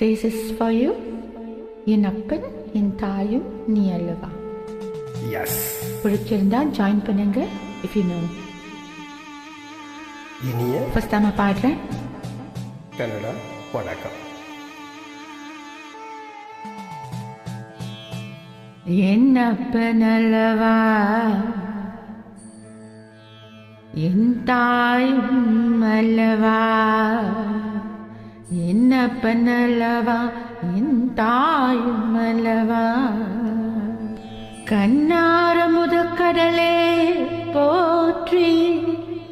This is for you. என் அப்பன் என் தாயும் நீ அல்லவா? எஸ் பிடிச்சிருந்தா ஜாயின் பண்ணுங்க இஃப் யூ நோ இனிய ஃபர்ஸ்ட் டைம் பாடுறேன். கன்னடா வணக்கம். என் அப்பன் அல்லவா? என் தாயும் அல்லவா? എന്നപ്പനല്ലവാ എൻ തായും അല്ലവാ കണ്ണാറ മുതക്കടലേ പോറ്റി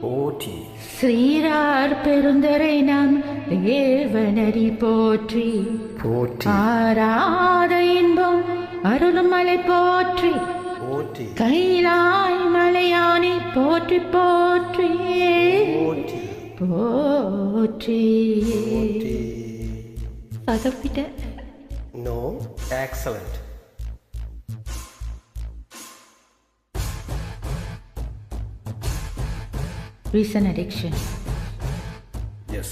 போற்றி. ஸ்ரீரார் பெருந்தரை நாம் தேவனரி போற்றி. போற்றி. ஆராத இன்பம் அருளும் மலை போற்றி. போற்றி. கைலாய் மலையானை போற்றி. போற்றி. போற்றி. പതപ്പിട്ട് no excellent Reason addiction. Yes.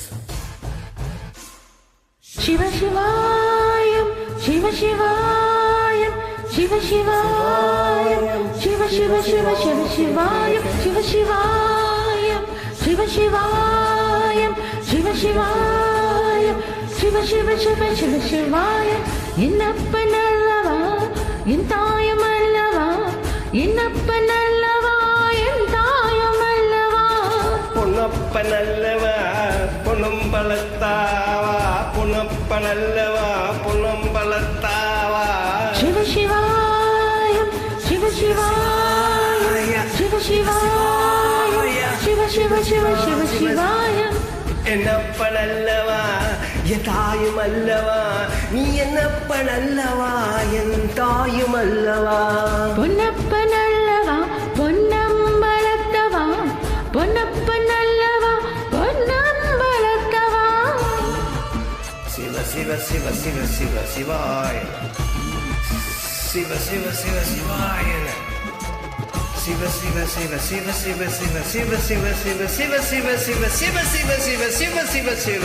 Shiva Shivayam, Shiva Shivayam, Shiva Shivayam, Shiva Shiva Shiva Shiva Shivayam, Shiva Shivayam, Shiva Shivayam, Shiva Shivayam. Shiva Shiva Shiva Shiva Shivaya. என் அப்பன் அல்லவா? என் தாயம் அல்லவா? என் அப்பன் அல்லவா? என் தாயம் அல்லவா? பொன்னப்பன் அல்லவா? பொன்னும் பழத்தாவா பொன்னப்பன் அல்லவா? பொன்னும் பழத்தாவா சிவ சிவாயம். சிவ சிவாய சிவ சிவாய சிவ சிவ சிவ சிவ சிவாய என்னப்பன் அல்லவா? என் தாயும் அல்லவா நீ என்னப்ப நல்லவா என் தாயும் அல்லவா பொன்னப்ப நல்லவா பொன்னம்பலத்தவா பொன்னப்ப நல்லவா பொன்னம்பலத்தவா சிவ சிவ சிவ சிவ சிவ சிவாய சிவ சிவ சிவ சிவாய சிவ சிவ சிவ சிவ சிவ சிவ சிவ சிவ சிவ சிவ சிவ சிவ சிவ சிவ சிவ சிவ சிவ சிவ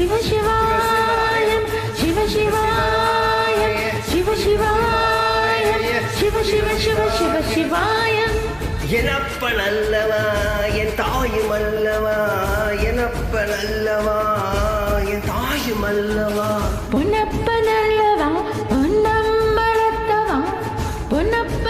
சிவசிவாயம் சிவசிவாயம் சிவசிவாயம் சிவ சிவ சிவ சிவ சிவாயம் எனப்பன் அல்லவா என் தாயும் அல்லவா எனப்பன் அல்லவா என் தாயும் அல்லவா? பொன்னப்பன் அல்லவா பொன்னம்பலத்தவா பொன்னப்ப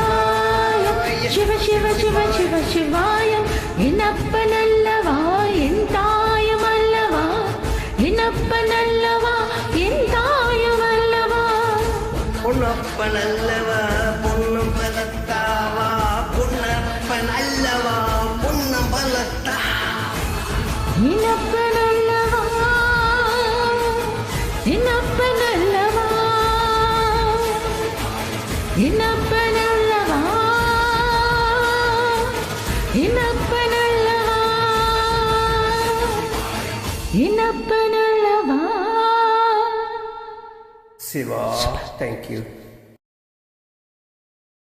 சிவ சிவ சிவ சிவ சிவாயம் என் அப்பன் அல்லவா என் தாயம் அல்லவா? என் அப்பன் அல்லவா என் தாயம் அல்லவா? பொன்னப்பன் அல்லவா பொன்னும் பலத்தாவா? பொன்னப்பன் அல்லவா பொன்னம் பலத்தா? என் அப்பன் அல்லவா என் அப்பன் சிவா தேங்க்யூ